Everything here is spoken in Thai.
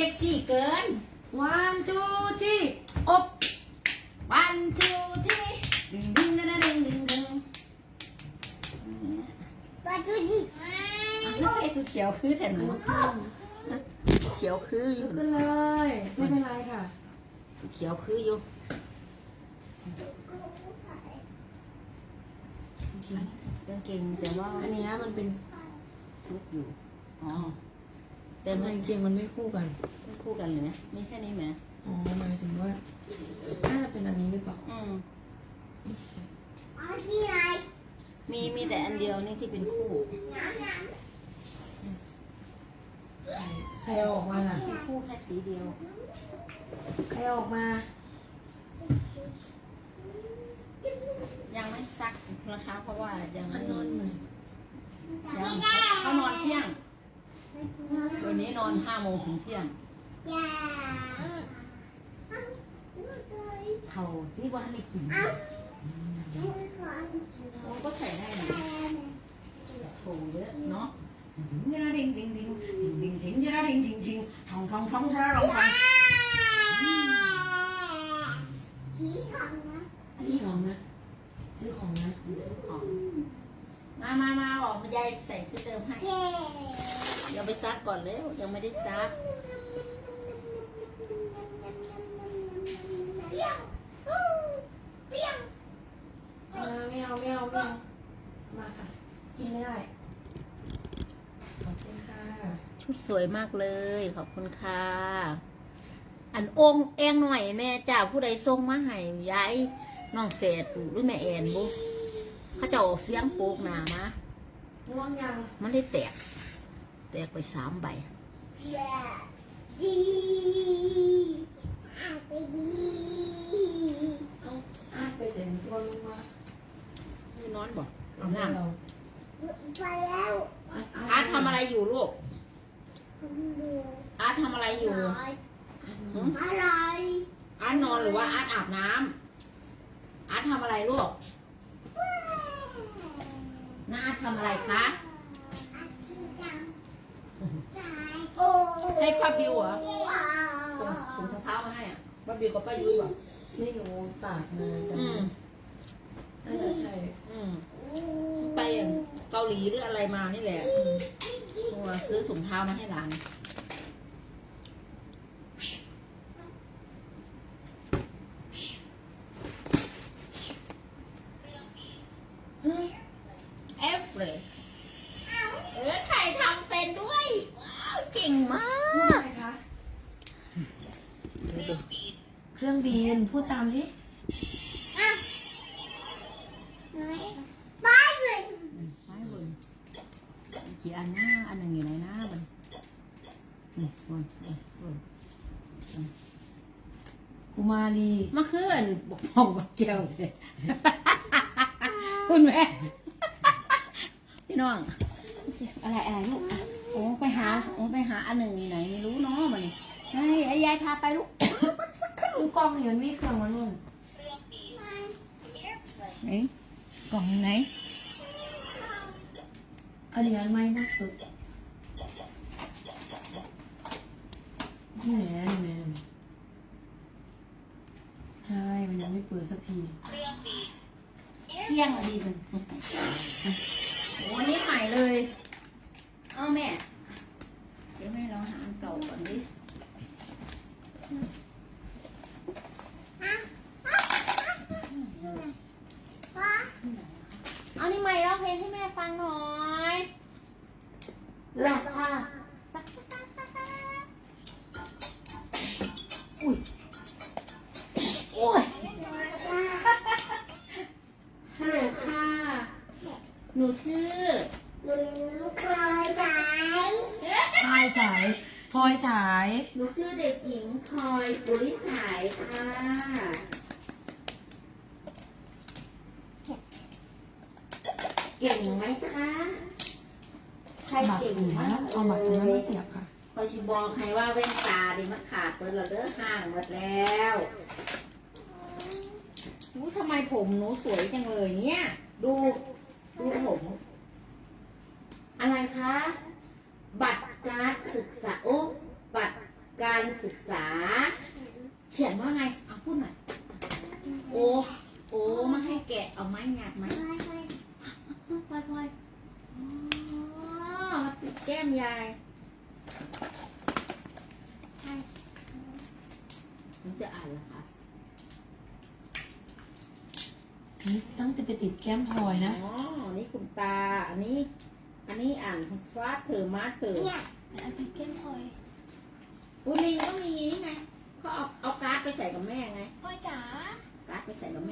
ซ็กซี่เกิน one two three อบวันทูที่ดึงดึงดึงดึงดึงดึงปลาทูดิไม่ใช่สุดเขียวคือแต่หนูเขียวคืออยู่ขึ้นเลย ไม่เป็นไรค่ะเขียวคืออยู่กางเกงแต่ว่าอันเนี้ยมันเป็นชุดอยู่อ๋อ แต่แต่ไม่กางเกงมันไม่คู่กัน ไม่คู่กันเลยไหมไม่แค่นี้ไหมอ๋อหมายถึงว่าน่าจะเป็นอันนี้หรือเปล่าอืมไม่ใช่เอาที่ไหนมีมีแต่อันเดียวนี่ที่เป็นคู่น้ำน้ใครเอาออกมาล่ะคู่แค่สีเดียวใครเอาออกมา ยังไม่ซักนะคะ เพราะว่ายังอัไม่นนอนหน่อยยังเขานอนเที่ยง วันนี้นอนห้าโมงถึงเที่ยงเขาที่ว่าให้กินเขาก็ใส่ได้นะโชว์เยอะเนาะดิ่งดิ่งดิ่งดิ่งดิ่งดิ่งดิ่งดิ่งดิ่งดิ่งทองทองทองชะร้องทองนะผีของนะซื้อของนะซื้อของ มามามาออกมายายใส่ชุดเดิมให้เย้เดี๋ยวไปซักก่อนแล้วยังไม่ได้ซักเปรี้ยวอู้เปรี้ยวมาไม่เอาไม่เอาไม่เอามาค่ะ กินไม่ได้ ขอบคุณค่ะ ชุดสวยมากเลย ขอบคุณค่ะ อันองค์เองหน่อยแม่จ้าผู้ใดส่งมาให้ยายน้องเฟดหรือแม่แอนบุ เขาเจะเอาเสียงโปกหนามาง่วงยังมันได้แตก แตกไปสามใบเย้ดีอาเบบีเอาอาดไปเสร็จตัวลงมานี่นอนบอกเอานั่งเราไปแล้วอาร์ตทำอะไรอยู่ลูกอาร์ตทำอะไรอยู่หืมอะไรอาร์ตนอนหรือว่าอาร์ตอาบน้ำอาร์ตทำอะไรลูกน้าอาร์ต ทำอะไรคะโอ้ใช่ป้าบิวเหรอว้าส่งวส่งรองเท้ามาให้อะป้าบิวกับป้ายุ้ยบอกไม่รู้ตากมาแต่อืมน่าจะใช่อืมไปเกาหลีหรืออะไรมานี่แหละตัวซื้อถุงเท้ามาให้หลาน อืม เอฟเฟรช เออใครทำเป็นด้วย ว้าว เก่งมาพูดกอะไรคะเครื่องบินพูดตามสิไปเลยไม่เบิ่งกี่อันหน้าอันหนึ่งอยู่ไหนหน้ามันนี่เบิ่งเบิ่งเบิ่งกุมารีมาขึ้นบอกมองบอกแก้วเลย คุณแม่ พี่น้อง อะไรอะไรลูกอะโอ้ไปหาโอ้ไปหาอันหนึ่งอยู่ไหนไม่รู้เนาะมันนี่เฮ้ยไอ้ยายพาไปลูกดูกล้องนี่มันมีเครื่องมันนุ่นไหนกล่องไหนอันนี้อันไม่น่าสุดนี่แหละนี่แหละใช่ มันยังไม่เปิดสักทีเที่ยงดีมันโอ้อันนี้ใหม่เลย เอาแม่ เดี๋ยวแม่เราหาอันเก่าก่อนดิเอานี่ใหม่ร้องเพลงให้แม่ฟังหน่อยหลับค่ะ อุ้ย โอ้ยฮัลโหลค่ะ หนูชื่อ หนูเคยไหนพลอยสายพลอยสาย หนูชื่อเด็กหญิงพลอยปุริสายค่ะเก่งไหมคะใครหมักเก่งหนูมานะกเอาหมักตรงนั้นไม่เสียบค่ะคอยชิบอกใครว่าแว่นตาดิมันขาดเลยเหราเด้อห่างหมดแล้วอู้ทำไมผมหนูสวยจังเลยเนี่ย ดู ดูผม อะไรคะ บัตรการศึกษาโอ้บัตรการ การศึกษา เขียนว่าไงเอาพูดหน่อย โอ้โอ้มาให้แกะเอาไม้หยาบไหมไปไปพลอยพลอยอ๋อมาติดแก้มยายมันจะอ่านเหรอคะอันนี้ต้องจะไปติดแก้มพลอยนะอ๋อนี่คุณตา อันนี้ อันนี้อ่านฟาเธอมาเธอเนี่ยเอาติดแก้มพลอยอุลิงก็มีนี่ไงเขาเอาเอาการ์ดไปใส่กับแม่ไง พลอยจ๋า lát mới sẽ đóng